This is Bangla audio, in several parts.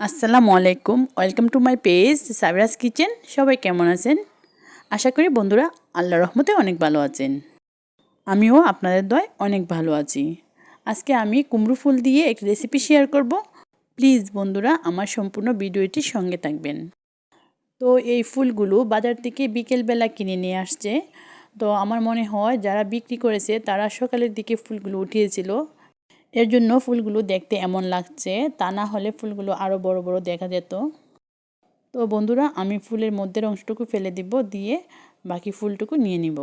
আসসালামু আলাইকুম। Welcome to my page Sabira's kitchen সবাই কেমন আছেন? আশা করি বন্ধুরা আল্লাহ রহমতে অনেক ভালো আছেন। আমিও আপনাদের দয় অনেক ভালো আছি। আজকে আমি কুমড়ো ফুল দিয়ে একটি রেসিপি শেয়ার করব। প্লিজ বন্ধুরা আমার সম্পূর্ণ ভিডিওটির সঙ্গে থাকবেন। তো এই ফুলগুলো বাজার থেকে বিকেলবেলা কিনে নিয়ে আসছে। তো আমার মনে হয় যারা বিক্রি করেছে তারা সকালের দিকে ফুলগুলো উঠিয়েছিল। এর জন্য ফুলগুলো দেখতে এমন লাগছে, তা না হলে ফুলগুলো আরও বড় বড় দেখা যেত। তো বন্ধুরা, আমি ফুলের মধ্যের অংশটুকু ফেলে দিব, দিয়ে বাকি ফুলটুকু নিয়ে নিব।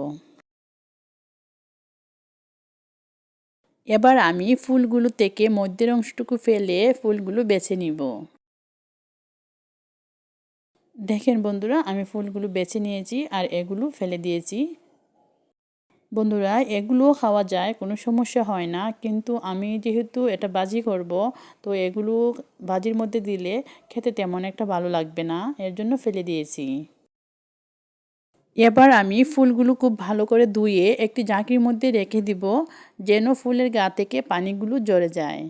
এবার আমি ফুলগুলো থেকে মধ্যের অংশটুকু ফেলে ফুলগুলো বেছে নিব। দেখেন বন্ধুরা, আমি ফুলগুলো বেছে নিয়েছি আর এগুলো ফেলে দিয়েছি। বন্ধুরা, এগুলো খাওয়া যায়, কোনো সমস্যা হয় না। কিন্তু আমি যেহেতু এটা বাজি করব, তো এগুলো বাজির মধ্যে দিলে খেতে তেমন একটা ভালো লাগবে না। এর জন্য ফেলে দিয়েছি। এবার আমি ফুলগুলো খুব ভালো করে ধুয়ে একটি ঝাঁকির মধ্যে রেখে দিব, যেন ফুলের গা থেকে পানিগুলো জড়ে যায়।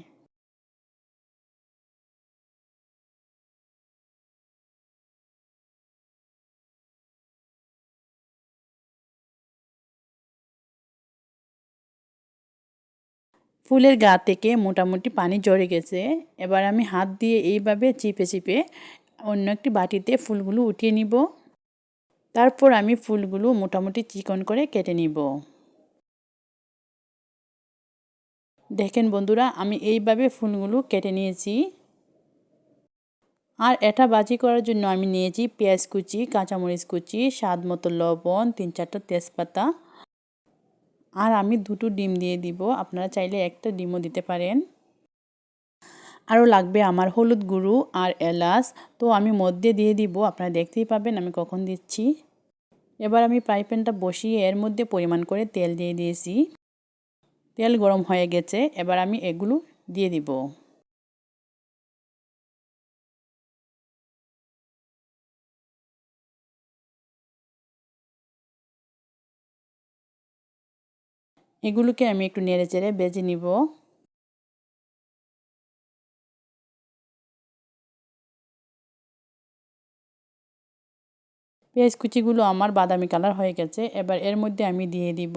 ফুলের গা থেকে মোটামুটি পানি জড়ে গেছে। এবার আমি হাত দিয়ে এইভাবে চিপে চিপে অন্য একটি বাটিতে ফুলগুলো উঠিয়ে নিব। তারপর আমি ফুলগুলো মোটামুটি চিকন করে কেটে নিব। দেখেন বন্ধুরা, আমি এইভাবে ফুলগুলো কেটে নিয়েছি। আর এটা বাজি করার জন্য আমি নিয়েছি পেঁয়াজ কুচি, কাঁচামরিচ কুচি, স্বাদ মতো লবণ, তিন চারটা তেজপাতা। আর আমি দুটো ডিম দিয়ে দিব। আপনারা চাইলে একটা ডিমও দিতে পারেন। আরও লাগবে আমার হলুদ গুঁড়ো আর এলাচ। তো আমি মধ্যে দিয়ে দিব। আপনারা দেখতেই পাবেন আমি কখন দিচ্ছি। এবার আমি ফ্রাই প্যানটা বসিয়ে এর মধ্যে পরিমাণ করে তেল দিয়ে দিয়েছি। তেল গরম হয়ে গেছে। এবার আমি এগুলো দিয়ে দিব। এগুলোকে আমি একটু নেড়ে চেড়ে বেজে নিব। পেঁয়াজ কুচিগুলো আমার বাদামি কালার হয়ে গেছে, এবার এর মধ্যে আমি দিয়ে দিব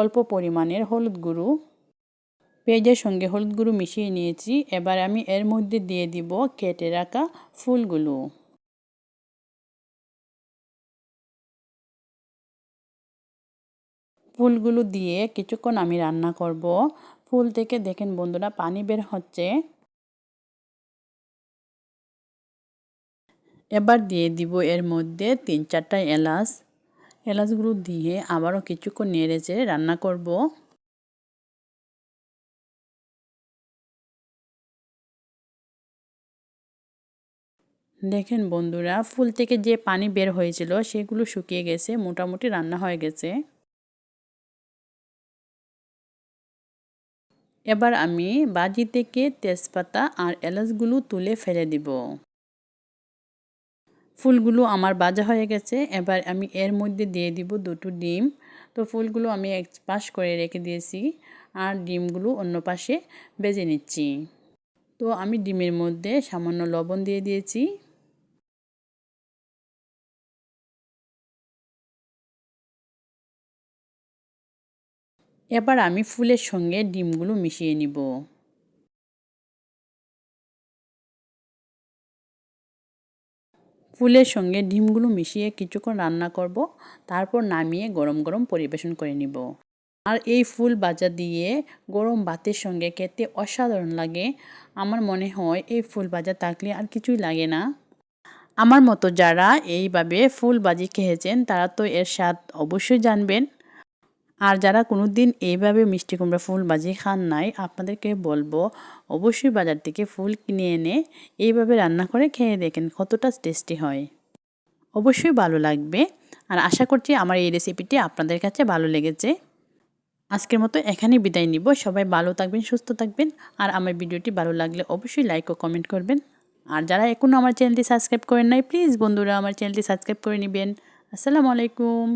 অল্প পরিমাণের হলুদ গুঁড়ো। পেঁয়াজের সঙ্গে হলুদ গুঁড়ো মিশিয়ে নিয়েছি, এবার আমি এর মধ্যে দিয়ে দিব কেটে রাখা ফুলগুলো। ফুলগুলো দিয়ে কিছুক্ষণ আমি রান্না করব। ফুল থেকে দেখেন বন্ধুরা, পানি বের হচ্ছে। এবার দিয়ে দিব এর মধ্যে তিন চারটা এলাচ। এলাচগুলো দিয়ে আবারও কিছুক্ষণ নেড়ে চেড়ে রান্না করব। দেখেন বন্ধুরা, ফুল থেকে যে পানি বের হয়েছিল সেগুলো শুকিয়ে গেছে, মোটামুটি রান্না হয়ে গেছে। এবার আমি বাজি থেকে তেজপাতা আর এলাচগুলো তুলে ফেলে দিব। ফুলগুলো আমার বাজা হয়ে গেছে, এবার আমি এর মধ্যে দিয়ে দিব দুটো ডিম। তো ফুলগুলো আমি এক পাশ করে রেখে দিয়েছি আর ডিমগুলো অন্য পাশে বেজে নিচ্ছি। তো আমি ডিমের মধ্যে সামান্য লবণ দিয়ে দিয়েছি। এবার আমি ফুলের সঙ্গে ডিমগুলো মিশিয়ে নিব। ফুলের সঙ্গে ডিমগুলো মিশিয়ে কিছুক্ষণ রান্না করব, তারপর নামিয়ে গরম গরম পরিবেশন করে নিব। আর এই ফুল বাজা দিয়ে গরম ভাতের সঙ্গে খেতে অসাধারণ লাগে। আমার মনে হয় এই ফুল বাজা থাকলে আর কিছুই লাগে না। আমার মতো যারা এইভাবে ফুল বাজি খেয়েছেন, তারা তো এর স্বাদ অবশ্যই জানবেন। আর যারা কোনো দিন এইভাবে মিষ্টি কুমড়া ফুল বাজি খান নাই, আপনাদেরকে বলব অবশ্যই বাজার থেকে ফুল কিনে এনে এইভাবে রান্না করে খেয়ে দেখেন কতটা টেস্টি হয়। অবশ্যই ভালো লাগবে। আর আশা করছি আমার এই রেসিপিটি আপনাদের কাছে ভালো লেগেছে। আজকের মতো এখানেই বিদায় নিব। সবাই ভালো থাকবেন, সুস্থ থাকবেন। আর আমার ভিডিওটি ভালো লাগলে অবশ্যই লাইক ও কমেন্ট করবেন। আর যারা এখনও আমার চ্যানেলটি সাবস্ক্রাইব করেন নাই প্লিজ বন্ধুরা আমার চ্যানেলটি সাবস্ক্রাইব করে নেবেন। আসসালামু আলাইকুম।